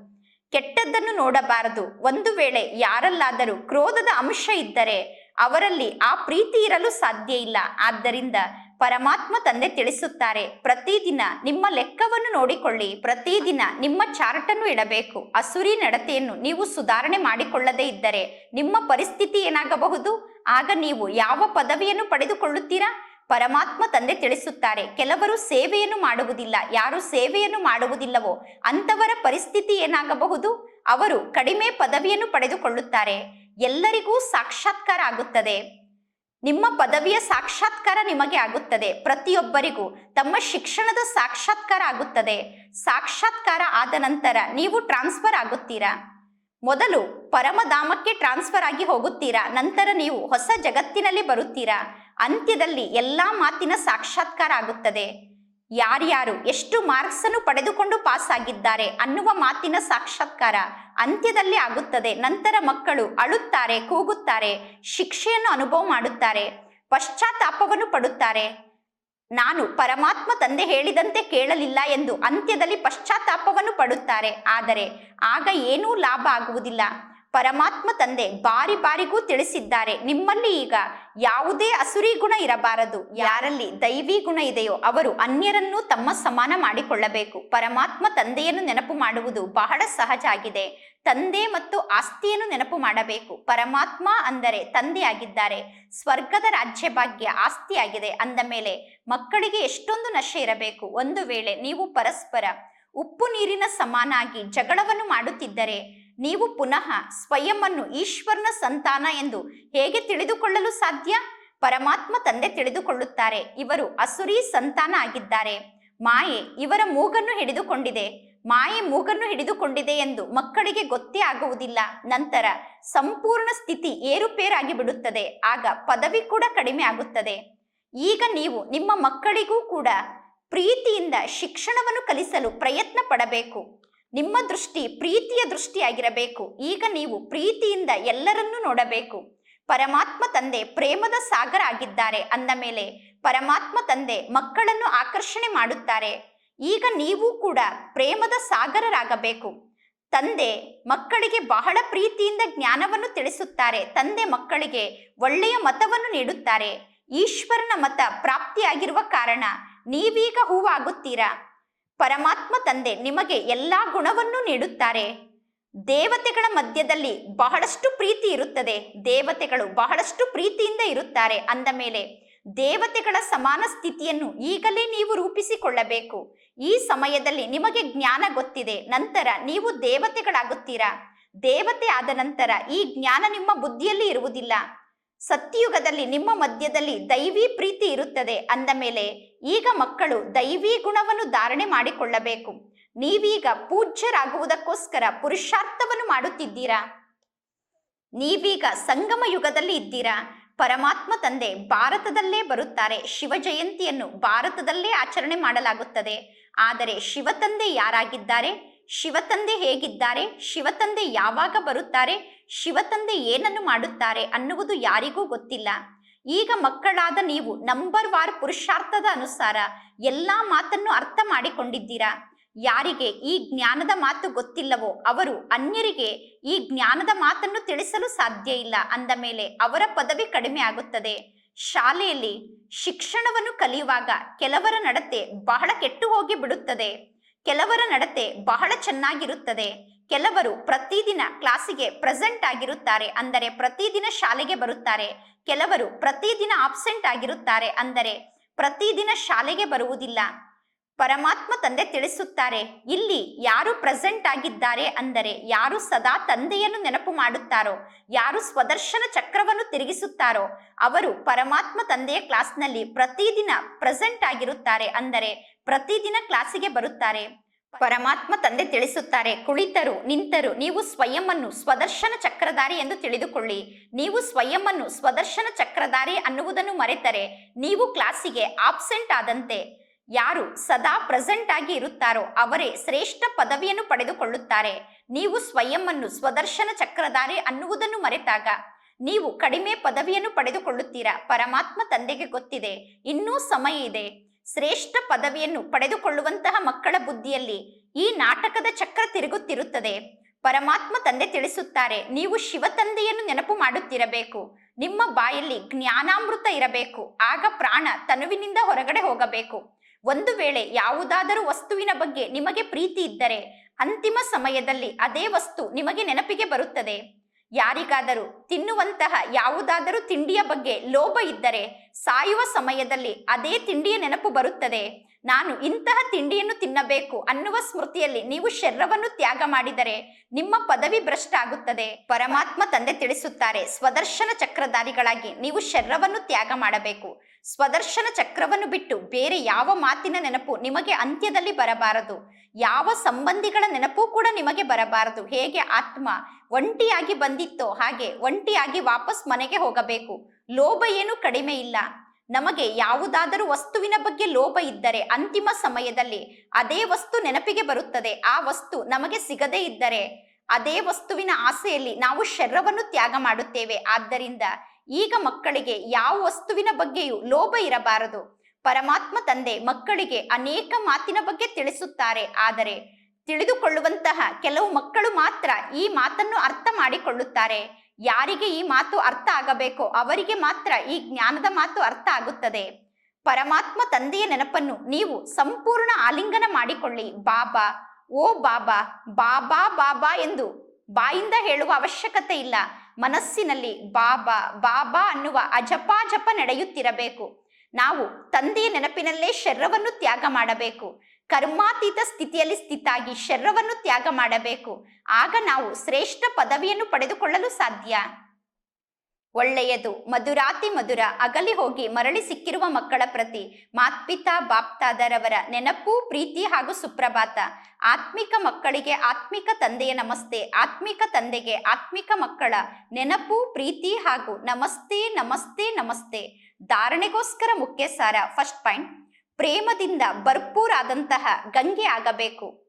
ಕೆಟ್ಟದ್ದನ್ನು ನೋಡಬಾರದು. ಒಂದು ವೇಳೆ ಯಾರಲ್ಲಾದರೂ ಕ್ರೋಧದ ಅಂಶ ಇದ್ದರೆ ಅವರಲ್ಲಿ ಆ ಪ್ರೀತಿ ಇರಲು ಸಾಧ್ಯ ಇಲ್ಲ. ಆದ್ದರಿಂದ ಪರಮಾತ್ಮ ತಂದೆ ತಿಳಿಸುತ್ತಾರೆ ಪ್ರತಿದಿನ ನಿಮ್ಮ ಲೆಕ್ಕವನ್ನು ನೋಡಿಕೊಳ್ಳಿ ಪ್ರತಿದಿನ ನಿಮ್ಮ ಚಾರ್ಟನ್ನು ಇಡಬೇಕು. ಅಸುರಿ ನಡತೆಯನ್ನು ನೀವು ಸುಧಾರಣೆ ಮಾಡಿಕೊಳ್ಳದೇ ಇದ್ದರೆ ನಿಮ್ಮ ಪರಿಸ್ಥಿತಿ ಏನಾಗಬಹುದು? ಆಗ ನೀವು ಯಾವ ಪದವಿಯನ್ನು ಪಡೆದುಕೊಳ್ಳುತ್ತೀರಾ? ಪರಮಾತ್ಮ ತಂದೆ ತಿಳಿಸುತ್ತಾರೆ, ಕೆಲವರು ಸೇವೆಯನ್ನು ಮಾಡುವುದಿಲ್ಲ, ಯಾರು ಸೇವೆಯನ್ನು ಮಾಡುವುದಿಲ್ಲವೋ ಅಂತವರ ಪರಿಸ್ಥಿತಿ ಏನಾಗಬಹುದು? ಅವರು ಕಡಿಮೆ ಪದವಿಯನ್ನು ಪಡೆದುಕೊಳ್ಳುತ್ತಾರೆ. ಎಲ್ಲರಿಗೂ ಸಾಕ್ಷಾತ್ಕಾರ ಆಗುತ್ತದೆ. ನಿಮ್ಮ ಪದವಿಯ ಸಾಕ್ಷಾತ್ಕಾರ ನಿಮಗೆ ಆಗುತ್ತದೆ. ಪ್ರತಿಯೊಬ್ಬರಿಗೂ ತಮ್ಮ ಶಿಕ್ಷಣದ ಸಾಕ್ಷಾತ್ಕಾರ ಆಗುತ್ತದೆ. ಸಾಕ್ಷಾತ್ಕಾರ ಆದ ನಂತರ ನೀವು ಟ್ರಾನ್ಸ್ಫರ್ ಆಗುತ್ತೀರಾ? ಮೊದಲು ಪರಮಧಾಮಕ್ಕೆ ಟ್ರಾನ್ಸ್ಫರ್ ಆಗಿ ಹೋಗುತ್ತೀರಾ? ನಂತರ ನೀವು ಹೊಸ ಜಗತ್ತಿನಲ್ಲಿ ಬರುತ್ತೀರಾ? ಅಂತ್ಯದಲ್ಲಿ ಎಲ್ಲಾ ಮಾತಿನ ಸಾಕ್ಷಾತ್ಕಾರ ಆಗುತ್ತದೆ. ಯಾರ್ಯಾರು ಎಷ್ಟು ಮಾರ್ಕ್ಸ್ ಅನ್ನು ಪಡೆದುಕೊಂಡು ಪಾಸ್ ಆಗಿದ್ದಾರೆ ಅನ್ನುವ ಮಾತಿನ ಸಾಕ್ಷಾತ್ಕಾರ ಅಂತ್ಯದಲ್ಲಿ ಆಗುತ್ತದೆ. ನಂತರ ಮಕ್ಕಳು ಅಳುತ್ತಾರೆ, ಕೂಗುತ್ತಾರೆ, ಶಿಕ್ಷೆಯನ್ನು ಅನುಭವ ಮಾಡುತ್ತಾರೆ, ಪಶ್ಚಾತ್ತಾಪವನ್ನು ಪಡುತ್ತಾರೆ. ನಾನು ಪರಮಾತ್ಮ ತಂದೆ ಹೇಳಿದಂತೆ ಕೇಳಲಿಲ್ಲ ಎಂದು ಅಂತ್ಯದಲ್ಲಿ ಪಶ್ಚಾತ್ತಾಪವನ್ನು ಪಡುತ್ತಾರೆ. ಆದರೆ ಆಗ ಏನೂ ಲಾಭ ಆಗುವುದಿಲ್ಲ. ಪರಮಾತ್ಮ ತಂದೆ ಬಾರಿ ಬಾರಿಗೂ ತಿಳಿಸಿದ್ದಾರೆ. ನಿಮ್ಮಲ್ಲಿ ಈಗ ಯಾವುದೇ ಅಸುರಿ ಗುಣ ಇರಬಾರದು. ಯಾರಲ್ಲಿ ದೈವಿ ಗುಣ ಇದೆಯೋ ಅವರು ಅನ್ಯರನ್ನು ತಮ್ಮ ಸಮಾನ ಮಾಡಿಕೊಳ್ಳಬೇಕು. ಪರಮಾತ್ಮ ತಂದೆಯನ್ನು ನೆನಪು ಮಾಡುವುದು ಬಹಳ ಸಹಜ ಆಗಿದೆ. ತಂದೆ ಮತ್ತು ಆಸ್ತಿಯನ್ನು ನೆನಪು ಮಾಡಬೇಕು. ಪರಮಾತ್ಮ ಅಂದರೆ ತಂದೆಯಾಗಿದ್ದಾರೆ ಸ್ವರ್ಗದ ರಾಜ್ಯ ಭಾಗ್ಯ ಆಸ್ತಿಯಾಗಿದೆ ಅಂದ ಮೇಲೆ ಮಕ್ಕಳಿಗೆ ಎಷ್ಟೊಂದು ನಶೆ ಇರಬೇಕು. ಒಂದು ವೇಳೆ ನೀವು ಪರಸ್ಪರ ಉಪ್ಪು ನೀರಿನ ಸಮಾನಾಗಿ ಜಗಳವನ್ನು ಮಾಡುತ್ತಿದ್ದರೆ ನೀವು ಪುನಃ ಸ್ವಯಂವನ್ನು ಈಶ್ವರನ ಸಂತಾನ ಎಂದು ಹೇಗೆ ತಿಳಿದುಕೊಳ್ಳಲು ಸಾಧ್ಯ? ಪರಮಾತ್ಮ ತಂದೆ ತಿಳಿದುಕೊಳ್ಳುತ್ತಾರೆ, ಇವರು ಅಸುರಿ ಸಂತಾನ ಆಗಿದ್ದಾರೆ. ಮಾಯೆ ಇವರ ಮೂಗನ್ನು ಹಿಡಿದುಕೊಂಡಿದೆ, ಮಾಯೆ ಮೂಗನ್ನು ಹಿಡಿದುಕೊಂಡಿದೆ ಎಂದು ಮಕ್ಕಳಿಗೆ ಗೊತ್ತೇ ಆಗುವುದಿಲ್ಲ. ನಂತರ ಸಂಪೂರ್ಣ ಸ್ಥಿತಿ ಏರುಪೇರಾಗಿ ಬಿಡುತ್ತದೆ, ಆಗ ಪದವಿ ಕೂಡ ಕಡಿಮೆ ಆಗುತ್ತದೆ. ಈಗ ನೀವು ನಿಮ್ಮ ಮಕ್ಕಳಿಗೂ ಕೂಡ ಪ್ರೀತಿಯಿಂದ ಶಿಕ್ಷಣವನ್ನು ಕಲಿಸಲು ಪ್ರಯತ್ನ ಪಡಬೇಕು. ನಿಮ್ಮ ದೃಷ್ಟಿ ಪ್ರೀತಿಯ ದೃಷ್ಟಿಯಾಗಿರಬೇಕು ಈಗ ನೀವು ಪ್ರೀತಿಯಿಂದ ಎಲ್ಲರನ್ನೂ ನೋಡಬೇಕು. ಪರಮಾತ್ಮ ತಂದೆ ಪ್ರೇಮದ ಸಾಗರ ಆಗಿದ್ದಾರೆ ಅಂದ ಮೇಲೆ ಪರಮಾತ್ಮ ತಂದೆ ಮಕ್ಕಳನ್ನು ಆಕರ್ಷಣೆ ಮಾಡುತ್ತಾರೆ. ಈಗ ನೀವು ಕೂಡ ಪ್ರೇಮದ ಸಾಗರರಾಗಬೇಕು. ತಂದೆ ಮಕ್ಕಳಿಗೆ ಬಹಳ ಪ್ರೀತಿಯಿಂದ ಜ್ಞಾನವನ್ನು ತಿಳಿಸುತ್ತಾರೆ. ತಂದೆ ಮಕ್ಕಳಿಗೆ ಒಳ್ಳೆಯ ಮತವನ್ನು ನೀಡುತ್ತಾರೆ. ಈಶ್ವರನ ಮತ ಪ್ರಾಪ್ತಿಯಾಗಿರುವ ಕಾರಣ ನೀವೀಗ ಹೂವಾಗುತ್ತೀರಾ? ಪರಮಾತ್ಮ ತಂದೆ ನಿಮಗೆ ಎಲ್ಲಾ ಗುಣವನ್ನು ನೀಡುತ್ತಾರೆ. ದೇವತೆಗಳ ಮಧ್ಯದಲ್ಲಿ ಬಹಳಷ್ಟು ಪ್ರೀತಿ ಇರುತ್ತದೆ. ದೇವತೆಗಳು ಬಹಳಷ್ಟು ಪ್ರೀತಿಯಿಂದ ಇರುತ್ತಾರೆ. ಅಂದ ಮೇಲೆ ದೇವತೆಗಳ ಸಮಾನ ಸ್ಥಿತಿಯನ್ನು ಈಗಲೇ ನೀವು ರೂಪಿಸಿಕೊಳ್ಳಬೇಕು. ಈ ಸಮಯದಲ್ಲಿ ನಿಮಗೆ ಜ್ಞಾನ ಗೊತ್ತಿದೆ. ನಂತರ ನೀವು ದೇವತೆಗಳಾಗುತ್ತೀರಾ? ದೇವತೆ ಆದ ನಂತರ ಈ ಜ್ಞಾನ ನಿಮ್ಮ ಬುದ್ಧಿಯಲ್ಲಿ ಇರುವುದಿಲ್ಲ. ಸತ್ಯಯುಗದಲ್ಲಿ ನಿಮ್ಮ ಮಧ್ಯದಲ್ಲಿ ದೈವಿ ಪ್ರೀತಿ ಇರುತ್ತದೆ ಅಂದ ಮೇಲೆ, ಈಗ ಮಕ್ಕಳು ದೈವಿ ಗುಣವನ್ನು ಧಾರಣೆ ಮಾಡಿಕೊಳ್ಳಬೇಕು. ನೀವೀಗ ಪೂಜ್ಯರಾಗುವುದಕ್ಕೋಸ್ಕರ ಪುರುಷಾರ್ಥವನ್ನು ಮಾಡುತ್ತಿದ್ದೀರಾ? ನೀವೀಗ ಸಂಗಮ ಯುಗದಲ್ಲಿ ಇದ್ದೀರಾ? ಪರಮಾತ್ಮ ತಂದೆ ಭಾರತದಲ್ಲೇ ಬರುತ್ತಾರೆ. ಶಿವ ಜಯಂತಿಯನ್ನು ಭಾರತದಲ್ಲೇ ಆಚರಣೆ ಮಾಡಲಾಗುತ್ತದೆ. ಆದರೆ ಶಿವತಂದೆ ಯಾರಾಗಿದ್ದಾರೆ? ಶಿವತಂದೆ ಹೇಗಿದ್ದಾರೆ? ಶಿವತಂದೆ ಯಾವಾಗ ಬರುತ್ತಾರೆ? ಶಿವತಂದೆ ಏನನ್ನು ಮಾಡುತ್ತಾರೆ ಅನ್ನುವುದು ಯಾರಿಗೂ ಗೊತ್ತಿಲ್ಲ. ಈಗ ಮಕ್ಕಳಾದ ನೀವು ನಂಬರ್ ವಾರ್ ಪುರುಷಾರ್ಥದ ಅನುಸಾರ ಎಲ್ಲಾ ಮಾತನ್ನು ಅರ್ಥ ಮಾಡಿಕೊಂಡಿದ್ದೀರಾ? ಯಾರಿಗೆ ಈ ಜ್ಞಾನದ ಮಾತು ಗೊತ್ತಿಲ್ಲವೋ ಅವರು ಅನ್ಯರಿಗೆ ಈ ಜ್ಞಾನದ ಮಾತನ್ನು ತಿಳಿಸಲು ಸಾಧ್ಯ ಇಲ್ಲ ಅಂದ ಮೇಲೆ ಅವರ ಪದವಿ ಕಡಿಮೆ ಆಗುತ್ತದೆ. ಶಾಲೆಯಲ್ಲಿ ಶಿಕ್ಷಣವನ್ನು ಕಲಿಯುವಾಗ ಕೆಲವರ ನಡತೆ ಬಹಳ ಕೆಟ್ಟು ಹೋಗಿ ಬಿಡುತ್ತದೆ. ಕೆಲವರ ನಡತೆ ಬಹಳ ಚೆನ್ನಾಗಿರುತ್ತದೆ. ಕೆಲವರು ಪ್ರತಿದಿನ ಕ್ಲಾಸಿಗೆ ಪ್ರೆಸೆಂಟ್ ಆಗಿರುತ್ತಾರೆ ಅಂದರೆ ಪ್ರತಿದಿನ ಶಾಲೆಗೆ ಬರುತ್ತಾರೆ. ಕೆಲವರು ಪ್ರತಿದಿನ ಆಬ್ಸೆಂಟ್ ಆಗಿರುತ್ತಾರೆ ಅಂದರೆ ಪ್ರತಿದಿನ ಶಾಲೆಗೆ ಬರುವುದಿಲ್ಲ. ಪರಮಾತ್ಮ ತಂದೆ ತಿಳಿಸುತ್ತಾರೆ, ಇಲ್ಲಿ ಯಾರು ಪ್ರೆಸೆಂಟ್ ಆಗಿದ್ದಾರೆ ಅಂದರೆ ಯಾರು ಸದಾ ತಂದೆಯನ್ನು ನೆನಪು ಮಾಡುತ್ತಾರೋ, ಯಾರು ಸ್ವದರ್ಶನ ಚಕ್ರವನ್ನು ತಿರುಗಿಸುತ್ತಾರೋ, ಅವರು ಪರಮಾತ್ಮ ತಂದೆಯ ಕ್ಲಾಸ್ನಲ್ಲಿ ಪ್ರತಿದಿನ ಪ್ರೆಸೆಂಟ್ ಆಗಿರುತ್ತಾರೆ ಅಂದರೆ ಪ್ರತಿದಿನ ಕ್ಲಾಸಿಗೆ ಬರುತ್ತಾರೆ. ಪರಮಾತ್ಮ ತಂದೆ ತಿಳಿಸುತ್ತಾರೆ, ಕುಳಿತರು, ನಿಂತರು, ನೀವು ಸ್ವಯಂವನ್ನು ಸ್ವದರ್ಶನ ಚಕ್ರಧಾರಿ ಎಂದು ತಿಳಿದುಕೊಳ್ಳಿ. ನೀವು ಸ್ವಯಂವನ್ನು ಸ್ವದರ್ಶನ ಚಕ್ರಧಾರಿ ಅನ್ನುವುದನ್ನು ಮರೆತರೆ, ನೀವು ಕ್ಲಾಸಿಗೆ ಆಬ್ಸೆಂಟ್ ಆದಂತೆ ಯಾರು ಸದಾ ಪ್ರೆಸೆಂಟ್ ಆಗಿ ಇರುತ್ತಾರೋ ಅವರೇ ಶ್ರೇಷ್ಠ ಪದವಿಯನ್ನು ಪಡೆದುಕೊಳ್ಳುತ್ತಾರೆ. ನೀವು ಸ್ವಯಂವನ್ನು ಸ್ವದರ್ಶನ ಚಕ್ರಧಾರಿ ಅನ್ನುವುದನ್ನು ಮರೆತಾಗ ನೀವು ಕಡಿಮೆ ಪದವಿಯನ್ನು ಪಡೆದುಕೊಳ್ಳುತ್ತೀರಾ? ಪರಮಾತ್ಮ ತಂದೆಗೆ ಗೊತ್ತಿದೆ, ಇನ್ನೂ ಸಮಯ ಇದೆ. ಶ್ರೇಷ್ಠ ಪದವಿಯನ್ನು ಪಡೆದುಕೊಳ್ಳುವಂತಹ ಮಕ್ಕಳ ಬುದ್ಧಿಯಲ್ಲಿ ಈ ನಾಟಕದ ಚಕ್ರ ತಿರುಗುತ್ತಿರುತ್ತದೆ. ಪರಮಾತ್ಮ ತಂದೆ ತಿಳಿಸುತ್ತಾರೆ, ನೀವು ಶಿವತಂದೆಯನ್ನು ನೆನಪು ಮಾಡುತ್ತಿರಬೇಕು. ನಿಮ್ಮ ಬಾಯಲ್ಲಿ ಜ್ಞಾನಾಮೃತ ಇರಬೇಕು. ಆಗ ಪ್ರಾಣ ತನುವಿನಿಂದ ಹೊರಗಡೆ ಹೋಗಬೇಕು. ಒಂದು ವೇಳೆ ಯಾವುದಾದರೂ ವಸ್ತುವಿನ ಬಗ್ಗೆ ನಿಮಗೆ ಪ್ರೀತಿ ಇದ್ದರೆ, ಅಂತಿಮ ಸಮಯದಲ್ಲಿ ಅದೇ ವಸ್ತು ನಿಮಗೆ ನೆನಪಿಗೆ ಬರುತ್ತದೆ. ಯಾರಿಗಾದರೂ ತಿನ್ನುವಂತಹ ಯಾವುದಾದರೂ ತಿಂಡಿಯ ಬಗ್ಗೆ ಲೋಭ ಇದ್ದರೆ ಸಾಯುವ ಸಮಯದಲ್ಲಿ ಅದೇ ತಿಂಡಿಯ ನೆನಪು ಬರುತ್ತದೆ. ನಾನು ಇಂತಹ ತಿಂಡಿಯನ್ನು ತಿನ್ನಬೇಕು ಅನ್ನುವ ಸ್ಮೃತಿಯಲ್ಲಿ ನೀವು ಶರೀರವನ್ನು ತ್ಯಾಗ ಮಾಡಿದರೆ ನಿಮ್ಮ ಪದವಿ ಭ್ರಷ್ಟ ಆಗುತ್ತದೆ ಪರಮಾತ್ಮ ತಂದೆ ತಿಳಿಸುತ್ತಾರೆ, ಸ್ವದರ್ಶನ ಚಕ್ರಧಾರಿಗಳಾಗಿ ನೀವು ಶರೀರವನ್ನು ತ್ಯಾಗ ಮಾಡಬೇಕು. ಸ್ವದರ್ಶನ ಚಕ್ರವನ್ನು ಬಿಟ್ಟು ಬೇರೆ ಯಾವ ಮಾತಿನ ನೆನಪು ನಿಮಗೆ ಅಂತ್ಯದಲ್ಲಿ ಬರಬಾರದು? ಯಾವ ಸಂಬಂಧಿಗಳ ನೆನಪು ಕೂಡ ನಿಮಗೆ ಬರಬಾರದು? ಹೇಗೆ ಆತ್ಮ ಒಂಟಿಯಾಗಿ ಬಂದಿತ್ತೋ ಹಾಗೆ ಒಂಟಿಯಾಗಿ ವಾಪಸ್ ಮನೆಗೆ ಹೋಗಬೇಕು. ಲೋಭ ಏನು ಕಡಿಮೆ ಇಲ್ಲ. ನಮಗೆ ಯಾವುದಾದರೂ ವಸ್ತುವಿನ ಬಗ್ಗೆ ಲೋಭ ಇದ್ದರೆ ಅಂತಿಮ ಸಮಯದಲ್ಲಿ ಅದೇ ವಸ್ತು ನೆನಪಿಗೆ ಬರುತ್ತದೆ. ಆ ವಸ್ತು ನಮಗೆ ಸಿಗದೇ ಇದ್ದರೆ ಅದೇ ವಸ್ತುವಿನ ಆಸೆಯಲ್ಲಿ ನಾವು ಶರೀರವನ್ನು ತ್ಯಾಗ ಮಾಡುತ್ತೇವೆ. ಆದ್ದರಿಂದ ಈಗ ಮಕ್ಕಳಿಗೆ ಯಾವ ವಸ್ತುವಿನ ಬಗ್ಗೆಯೂ ಲೋಭ ಇರಬಾರದು. ಪರಮಾತ್ಮ ತಂದೆ ಮಕ್ಕಳಿಗೆ ಅನೇಕ ಮಾತಿನ ಬಗ್ಗೆ ತಿಳಿಸುತ್ತಾರೆ. ಆದರೆ ತಿಳಿದುಕೊಳ್ಳುವಂತಹ ಕೆಲವು ಮಕ್ಕಳು ಮಾತ್ರ ಈ ಮಾತನ್ನು ಅರ್ಥ ಮಾಡಿಕೊಳ್ಳುತ್ತಾರೆ. ಯಾರಿಗೆ ಈ ಮಾತು ಅರ್ಥ ಆಗಬೇಕೋ ಅವರಿಗೆ ಮಾತ್ರ ಈ ಜ್ಞಾನದ ಮಾತು ಅರ್ಥ ಆಗುತ್ತದೆ. ಪರಮಾತ್ಮ ತಂದೆಯ ನೆನಪನ್ನು ನೀವು ಸಂಪೂರ್ಣ ಆಲಿಂಗನ ಮಾಡಿಕೊಳ್ಳಿ. ಬಾಬಾ, ಓ ಬಾಬಾ ಬಾಬಾ ಬಾಬಾ ಎಂದು ಬಾಯಿಂದ ಹೇಳುವ ಅವಶ್ಯಕತೆ ಇಲ್ಲ. ಮನಸ್ಸಿನಲ್ಲಿ ಬಾಬಾ ಬಾಬಾ ಅನ್ನುವ ಅಜಪಾಜಪ ನಡೆಯುತ್ತಿರಬೇಕು. ನಾವು ತಂದೆಯ ನೆನಪಿನಲ್ಲೇ ಶರ್ರವನ್ನು ತ್ಯಾಗ ಮಾಡಬೇಕು. ಕರ್ಮಾತೀತ ಸ್ಥಿತಿಯಲ್ಲಿ ಸ್ಥಿತಾಗಿ ಶರ್ರವನ್ನು ತ್ಯಾಗ ಮಾಡಬೇಕು. ಆಗ ನಾವು ಶ್ರೇಷ್ಠ ಪದವಿಯನ್ನು ಪಡೆದುಕೊಳ್ಳಲು ಸಾಧ್ಯ. ಒಳ್ಳೆಯದು. ಮಧುರಾತಿ ಮಧುರ, ಅಗಲಿ ಹೋಗಿ ಮರಳಿ ಸಿಕ್ಕಿರುವ ಮಕ್ಕಳ ಪ್ರತಿ, ಮಾತ್ಪಿತಾ ಬಾಪ್ತಾದರವರ ನೆನಪು, ಪ್ರೀತಿ ಹಾಗೂ ಸುಪ್ರಭಾತ. ಆತ್ಮಿಕ ಮಕ್ಕಳಿಗೆ ಆತ್ಮಿಕ ತಂದೆಯ ನಮಸ್ತೆ, ಆತ್ಮಿಕ ತಂದೆಗೆ ಆತ್ಮಿಕ ಮಕ್ಕಳ ನೆನಪು, ಪ್ರೀತಿ ಹಾಗೂ ನಮಸ್ತೆ ನಮಸ್ತೆ ನಮಸ್ತೆ. ಧಾರಣೆಗೋಸ್ಕರ ಮುಖ್ಯ ಸಾರ ಫಸ್ಟ್ ಪಾಯಿಂಟ್. ಪ್ರೇಮದಿಂದ ಭರ್ಪೂರಾದಂತಹ ಗಂಗೆ ಆಗಬೇಕು.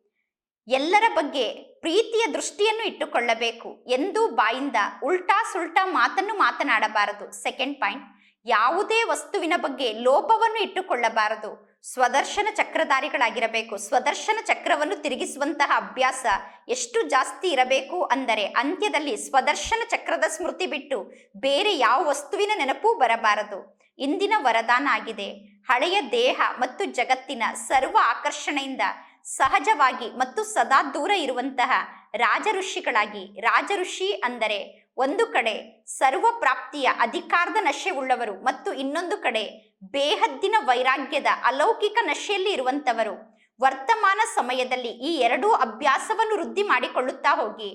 ಎಲ್ಲರ ಬಗ್ಗೆ ಪ್ರೀತಿಯ ದೃಷ್ಟಿಯನ್ನು ಇಟ್ಟುಕೊಳ್ಳಬೇಕು ಎಂದೂ ಬಾಯಿಂದ ಉಲ್ಟಾ ಸುಲ್ಟಾ ಮಾತನ್ನು ಮಾತನಾಡಬಾರದು. ಸೆಕೆಂಡ್ ಪಾಯಿಂಟ್ ಯಾವುದೇ ವಸ್ತುವಿನ ಬಗ್ಗೆ ಲೋಪವನ್ನು ಇಟ್ಟುಕೊಳ್ಳಬಾರದು. ಸ್ವದರ್ಶನ ಚಕ್ರಧಾರಿಗಳಾಗಿರಬೇಕು. ಸ್ವದರ್ಶನ ಚಕ್ರವನ್ನು ತಿರುಗಿಸುವಂತಹ ಅಭ್ಯಾಸ ಎಷ್ಟು ಜಾಸ್ತಿ ಇರಬೇಕು ಅಂದರೆ ಅಂತ್ಯದಲ್ಲಿ ಸ್ವದರ್ಶನ ಚಕ್ರದ ಸ್ಮೃತಿ ಬಿಟ್ಟು ಬೇರೆ ಯಾವ ವಸ್ತುವಿನ ನೆನಪೂ ಬರಬಾರದು. ಇಂದಿನ ವರದಾನ ಆಗಿದೆ. ಹಳೆಯ ದೇಹ ಮತ್ತು ಜಗತ್ತಿನ ಸರ್ವ ಆಕರ್ಷಣೆಯಿಂದ ಸಹಜವಾಗಿ ಮತ್ತು ಸದಾ ದೂರ ಇರುವಂತಹ ರಾಜಋಷಿಗಳಾಗಿ, ರಾಜಋಷಿ ಅಂದರೆ ಒಂದು ಕಡೆ ಸರ್ವ ಪ್ರಾಪ್ತಿಯ ಅಧಿಕಾರದ ನಶೆ ಉಳ್ಳವರು ಮತ್ತು ಇನ್ನೊಂದು ಕಡೆ ಬೇಹದ್ದಿನ ವೈರಾಗ್ಯದ ಅಲೌಕಿಕ ನಶೆಯಲ್ಲಿ ಇರುವಂತವರು ವರ್ತಮಾನ ಸಮಯದಲ್ಲಿ ಈ ಎರಡೂ ಅಭ್ಯಾಸವನ್ನು ವೃದ್ಧಿ ಮಾಡಿಕೊಳ್ಳುತ್ತಾ ಹೋಗಿ.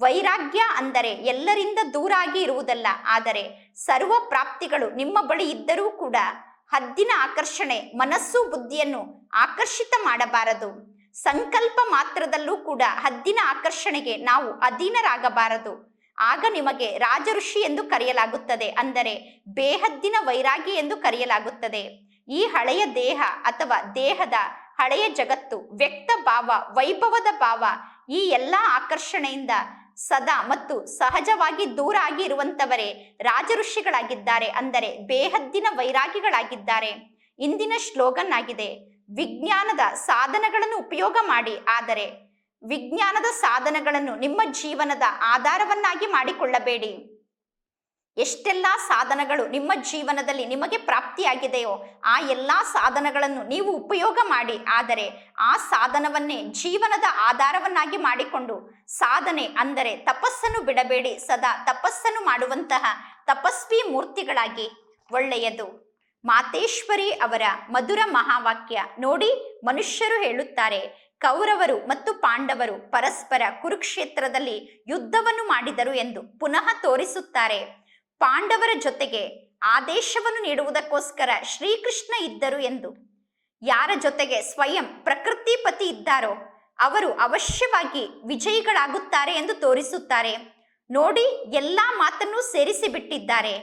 ವೈರಾಗ್ಯ ಅಂದರೆ ಎಲ್ಲರಿಂದ ದೂರಾಗಿ ಇರುವುದಲ್ಲ, ಆದರೆ ಸರ್ವ ಪ್ರಾಪ್ತಿಗಳು ನಿಮ್ಮ ಬಳಿ ಇದ್ದರೂ ಕೂಡ ಹದ್ದಿನ ಆಕರ್ಷಣೆ, ಮನಸ್ಸು, ಬುದ್ಧಿಯನ್ನು ಆಕರ್ಷಿತ ಮಾಡಬಾರದು. ಸಂಕಲ್ಪ ಮಾತ್ರದಲ್ಲೂ ಕೂಡ ಹದ್ದಿನ ಆಕರ್ಷಣೆಗೆ ನಾವು ಅಧೀನರಾಗಬಾರದು. ಆಗ ನಿಮಗೆ ರಾಜಋಷಿ ಎಂದು ಕರೆಯಲಾಗುತ್ತದೆ, ಅಂದರೆ ಬೇಹದ್ದಿನ ವೈರಾಗಿ ಎಂದು ಕರೆಯಲಾಗುತ್ತದೆ. ಈ ಹಳೆಯ ದೇಹ ಅಥವಾ ದೇಹದ ಹಳೆಯ ಜಗತ್ತು, ವ್ಯಕ್ತ ಭಾವ, ವೈಭವದ ಭಾವ, ಈ ಎಲ್ಲ ಆಕರ್ಷಣೆಯಿಂದ ಸದಾ ಮತ್ತು ಸಹಜವಾಗಿ ದೂರ ಆಗಿ ಇರುವಂತವರೇ ರಾಜಋಷಿಗಳಾಗಿದ್ದಾರೆ, ಅಂದರೆ ಬೇಹದ್ದಿನ ವೈರಾಗಿಗಳಾಗಿದ್ದಾರೆ. ಇಂದಿನ ಶ್ಲೋಗನ್ ಆಗಿದೆ ವಿಜ್ಞಾನದ ಸಾಧನಗಳನ್ನು ಉಪಯೋಗ ಮಾಡಿ, ಆದರೆ ವಿಜ್ಞಾನದ ಸಾಧನಗಳನ್ನು ನಿಮ್ಮ ಜೀವನದ ಆಧಾರವನ್ನಾಗಿ ಮಾಡಿಕೊಳ್ಳಬೇಡಿ. ಎಷ್ಟೆಲ್ಲ ಸಾಧನಗಳು ನಿಮ್ಮ ಜೀವನದಲ್ಲಿ ನಿಮಗೆ ಪ್ರಾಪ್ತಿಯಾಗಿದೆಯೋ, ಆ ಎಲ್ಲ ಸಾಧನಗಳನ್ನು ನೀವು ಉಪಯೋಗ ಮಾಡಿ, ಆದರೆ ಆ ಸಾಧನವನ್ನೇ ಜೀವನದ ಆಧಾರವನ್ನಾಗಿ ಮಾಡಿಕೊಂಡು, ಸಾಧನೆ ಅಂದರೆ ತಪಸ್ಸನ್ನು ಬಿಡಬೇಡಿ, ಸದಾ ತಪಸ್ಸನ್ನು ಮಾಡುವಂತಹ ತಪಸ್ವಿ ಮೂರ್ತಿಗಳಾಗಿ ಒಳ್ಳೆಯದು. ಮಾತೇಶ್ವರಿ ಅವರ ಮಧುರ ಮಹಾವಾಕ್ಯ ನೋಡಿ ಮನುಷ್ಯರು ಹೇಳುತ್ತಾರೆ, ಕೌರವರು ಮತ್ತು ಪಾಂಡವರು ಪರಸ್ಪರ ಕುರುಕ್ಷೇತ್ರದಲ್ಲಿ ಯುದ್ಧವನ್ನು ಮಾಡಿದರು ಎಂದು ಪುನಃ ತೋರಿಸುತ್ತಾರೆ. ಪಾಂಡವರ ಜೊತೆಗೆ ಆದೇಶವನ್ನು ನೀಡುವುದಕ್ಕೋಸ್ಕರ ಶ್ರೀಕೃಷ್ಣ ಇದ್ದರು ಎಂದು. ಯಾರ ಜೊತೆಗೆ ಸ್ವಯಂ ಪ್ರಕೃತಿಪತಿ ಇದ್ದಾರೋ, ಅವರು ಅವಶ್ಯವಾಗಿ ವಿಜಯಿಗಳಾಗುತ್ತಾರೆ ಎಂದು ತೋರಿಸುತ್ತಾರೆ. ನೋಡಿ, ಎಲ್ಲಾ ಮಾತನ್ನು ಸೇರಿಸಿ ಬಿಟ್ಟಿದ್ದಾರೆ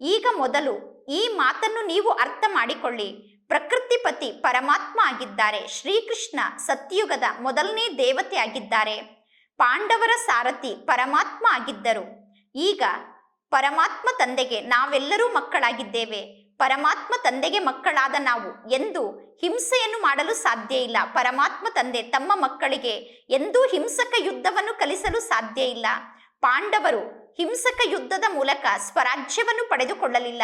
ಈಗ ಮೊದಲು ಈ ಮಾತನ್ನು ನೀವು ಅರ್ಥ ಮಾಡಿಕೊಳ್ಳಿ. ಪ್ರಕೃತಿಪತಿ ಪರಮಾತ್ಮ ಆಗಿದ್ದಾರೆ. ಶ್ರೀಕೃಷ್ಣ ಸತ್ಯುಗದ ಮೊದಲನೇ ದೇವತೆ ಆಗಿದ್ದಾರೆ. ಪಾಂಡವರ ಸಾರಥಿ ಪರಮಾತ್ಮ ಆಗಿದ್ದರು. ಈಗ ಪರಮಾತ್ಮ ತಂದೆಗೆ ನಾವೆಲ್ಲರೂ ಮಕ್ಕಳಾಗಿದ್ದೇವೆ. ಪರಮಾತ್ಮ ತಂದೆಗೆ ಮಕ್ಕಳಾದ ನಾವು ಎಂದು ಹಿಂಸೆಯನ್ನು ಮಾಡಲು ಸಾಧ್ಯ ಇಲ್ಲ. ಪರಮಾತ್ಮ ತಂದೆ ತಮ್ಮ ಮಕ್ಕಳಿಗೆ ಎಂದೂ ಹಿಂಸಕ ಯುದ್ಧವನ್ನು ಕಲಿಸಲು ಸಾಧ್ಯ ಇಲ್ಲ. ಪಾಂಡವರು ಹಿಂಸಕ ಯುದ್ಧದ ಮೂಲಕ ಸ್ವರಾಜ್ಯವನ್ನು ಪಡೆದುಕೊಳ್ಳಲಿಲ್ಲ.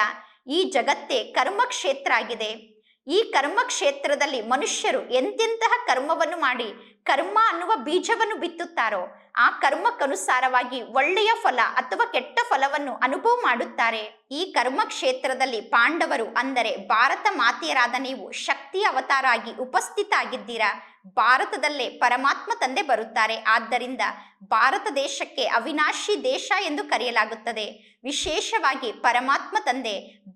ಈ ಜಗತ್ತೇ ಕರ್ಮ ಕ್ಷೇತ್ರ ಆಗಿದೆ. ಈ ಕರ್ಮಕ್ಷೇತ್ರದಲ್ಲಿ ಮನುಷ್ಯರು ಎಂತೆಂತಹ ಕರ್ಮವನ್ನು ಮಾಡಿ ಕರ್ಮ ಅನ್ನುವ ಬೀಜವನ್ನು ಬಿತ್ತುತ್ತಾರೋ ಆ ಕರ್ಮಕ್ಕನುಸಾರವಾಗಿ ಒಳ್ಳೆಯ ಫಲ ಅಥವಾ ಕೆಟ್ಟ ಫಲವನ್ನು ಅನುಭವ ಮಾಡುತ್ತಾರೆ. ಈ ಕರ್ಮ ಕ್ಷೇತ್ರದಲ್ಲಿ ಪಾಂಡವರು ಅಂದರೆ ಭಾರತ ಮಾತೆಯರಾದ ನೀವು ಶಕ್ತಿ ಅವತಾರ ಆಗಿ ಉಪಸ್ಥಿತ ಆಗಿದ್ದೀರಾ ಭಾರತದಲ್ಲೇ ಪರಮಾತ್ಮ ತಂದೆ ಬರುತ್ತಾರೆ. ಆದ್ದರಿಂದ ಭಾರತ ದೇಶಕ್ಕೆ ಅವಿನಾಶಿ ದೇಶ ಎಂದು ಕರೆಯಲಾಗುತ್ತದೆ. ವಿಶೇಷವಾಗಿ ಪರಮಾತ್ಮ ತಂದೆ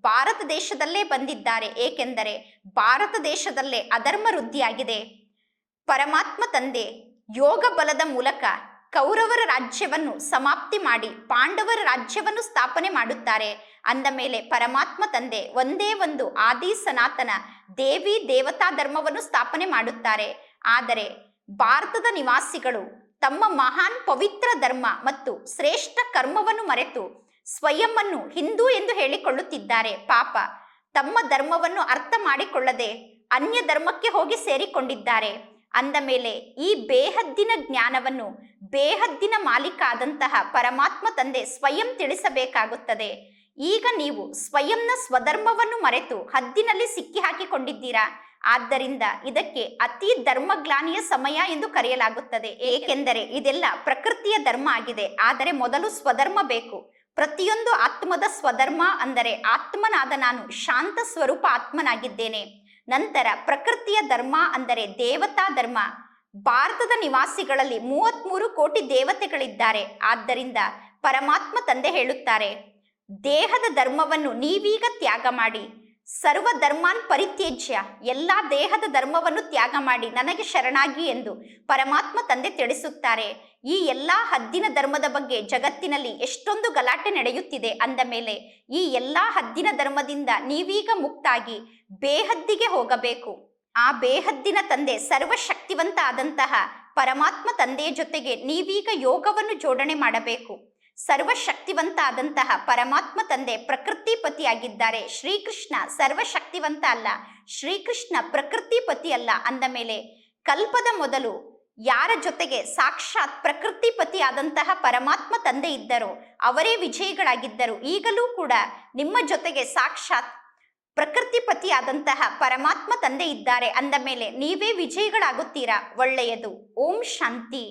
ಭಾರತ ದೇಶದಲ್ಲೇ ಬಂದಿದ್ದಾರೆ. ಏಕೆಂದರೆ ಭಾರತ ದೇಶದಲ್ಲೇ ಅಧರ್ಮ ವೃದ್ಧಿಯಾಗಿದೆ ಪರಮಾತ್ಮ ತಂದೆ ಯೋಗ ಬಲದ ಮೂಲಕ ಕೌರವರ ರಾಜ್ಯವನ್ನು ಸಮಾಪ್ತಿ ಮಾಡಿ ಪಾಂಡವರ ರಾಜ್ಯವನ್ನು ಸ್ಥಾಪನೆ ಮಾಡುತ್ತಾರೆ. ಅಂದ ಮೇಲೆ ಪರಮಾತ್ಮ ತಂದೆ ಒಂದೇ ಒಂದು ಆದಿ ಸನಾತನ ದೇವಿ ದೇವತಾ ಧರ್ಮವನ್ನು ಸ್ಥಾಪನೆ ಮಾಡುತ್ತಾರೆ. ಆದರೆ ಭಾರತದ ನಿವಾಸಿಗಳು ತಮ್ಮ ಮಹಾನ್ ಪವಿತ್ರ ಧರ್ಮ ಮತ್ತು ಶ್ರೇಷ್ಠ ಕರ್ಮವನ್ನು ಮರೆತು ಸ್ವಯಂ ಹಿಂದೂ ಎಂದು ಹೇಳಿಕೊಳ್ಳುತ್ತಿದ್ದಾರೆ. ಪಾಪ, ತಮ್ಮ ಧರ್ಮವನ್ನು ಅರ್ಥ ಮಾಡಿಕೊಳ್ಳದೆ ಅನ್ಯ ಧರ್ಮಕ್ಕೆ ಹೋಗಿ ಸೇರಿಕೊಂಡಿದ್ದಾರೆ. ಅಂದ ಮೇಲೆ ಈ ಬೇಹದ್ದಿನ ಜ್ಞಾನವನ್ನು ಬೇಹದ್ದಿನ ಮಾಲೀಕ ಆದಂತಹ ಪರಮಾತ್ಮ ತಂದೆ ಸ್ವಯಂ ತಿಳಿಸಬೇಕಾಗುತ್ತದೆ. ಈಗ ನೀವು ಸ್ವಯಂನ ಸ್ವಧರ್ಮವನ್ನು ಮರೆತು ಹದ್ದಿನಲ್ಲಿ ಸಿಕ್ಕಿ ಹಾಕಿಕೊಂಡಿದ್ದೀರಾ ಆದ್ದರಿಂದ ಇದಕ್ಕೆ ಅತಿ ಧರ್ಮಗ್ಲಾನಿಯ ಸಮಯ ಎಂದು ಕರೆಯಲಾಗುತ್ತದೆ. ಏಕೆಂದರೆ ಇದೆಲ್ಲ ಪ್ರಕೃತಿಯ ಧರ್ಮ ಆಗಿದೆ. ಆದರೆ ಮೊದಲು ಸ್ವಧರ್ಮ ಬೇಕು. ಪ್ರತಿಯೊಂದು ಆತ್ಮದ ಸ್ವಧರ್ಮ ಅಂದರೆ ಆತ್ಮನಾದ ನಾನು ಶಾಂತ ಸ್ವರೂಪ ಆತ್ಮನಾಗಿದ್ದೇನೆ. ನಂತರ ಪ್ರಕೃತಿಯ ಧರ್ಮ ಅಂದರೆ ದೇವತಾ ಧರ್ಮ. ಭಾರತದ ನಿವಾಸಿಗಳಲ್ಲಿ ಮೂವತ್ಮೂರು ಕೋಟಿ ದೇವತೆಗಳಿದ್ದಾರೆ. ಆದ್ದರಿಂದ ಪರಮಾತ್ಮ ತಂದೆ ಹೇಳುತ್ತಾರೆ, ದೇಹದ ಧರ್ಮವನ್ನು ನೀವೀಗ ತ್ಯಾಗ ಮಾಡಿ. ಸರ್ವ ಧರ್ಮಾನ್ ಪರಿತ್ಯಜ್ಯ, ಎಲ್ಲ ದೇಹದ ಧರ್ಮವನ್ನು ತ್ಯಾಗ ಮಾಡಿ ನನಗೆ ಶರಣಾಗಿ ಎಂದು ಪರಮಾತ್ಮ ತಂದೆ ತಿಳಿಸುತ್ತಾರೆ. ಈ ಎಲ್ಲ ಹದ್ದಿನ ಧರ್ಮದ ಬಗ್ಗೆ ಜಗತ್ತಿನಲ್ಲಿ ಎಷ್ಟೊಂದು ಗಲಾಟೆ ನಡೆಯುತ್ತಿದೆ ಅಂದ ಮೇಲೆ, ಈ ಎಲ್ಲ ಹದ್ದಿನ ಧರ್ಮದಿಂದ ನೀವೀಗ ಮುಕ್ತಾಗಿ ಬೇಹದ್ದಿಗೆ ಹೋಗಬೇಕು. ಆ ಬೇಹದ್ದಿನ ತಂದೆ ಸರ್ವಶಕ್ತಿವಂತ ಆದಂತಹ ಪರಮಾತ್ಮ ತಂದೆಯ ಜೊತೆಗೆ ನೀವೀಗ ಯೋಗವನ್ನು ಜೋಡಣೆ ಮಾಡಬೇಕು. ಸರ್ವಶಕ್ತಿವಂತ ಆದಂತಹ ಪರಮಾತ್ಮ ತಂದೆ ಪ್ರಕೃತಿಪತಿಯಾಗಿದ್ದಾರೆ. ಶ್ರೀಕೃಷ್ಣ ಸರ್ವಶಕ್ತಿವಂತ ಅಲ್ಲ, ಶ್ರೀಕೃಷ್ಣ ಪ್ರಕೃತಿಪತಿ ಅಲ್ಲ ಅಂದ ಮೇಲೆ ಕಲ್ಪದ ಮೊದಲು ಯಾರ ಜೊತೆಗೆ ಸಾಕ್ಷಾತ್ ಪ್ರಕೃತಿಪತಿ ಆದಂತಹ ಪರಮಾತ್ಮ ತಂದೆ ಇದ್ದರು, ಅವರೇ ವಿಜಯಿಗಳಾಗಿದ್ದರು, ಈಗಲೂ ಕೂಡ ನಿಮ್ಮ ಜೊತೆಗೆ ಸಾಕ್ಷಾತ್ ಪ್ರಕೃತಿಪತಿ ಆದಂತಹ ಪರಮಾತ್ಮ ತಂದೆ ಇದ್ದಾರೆ ಅಂದ ಮೇಲೆ ನೀವೇ ವಿಜಯಿಗಳಾಗುತ್ತೀರಾ? ಒಳ್ಳೆಯದು. ಓಂ ಶಾಂತಿ.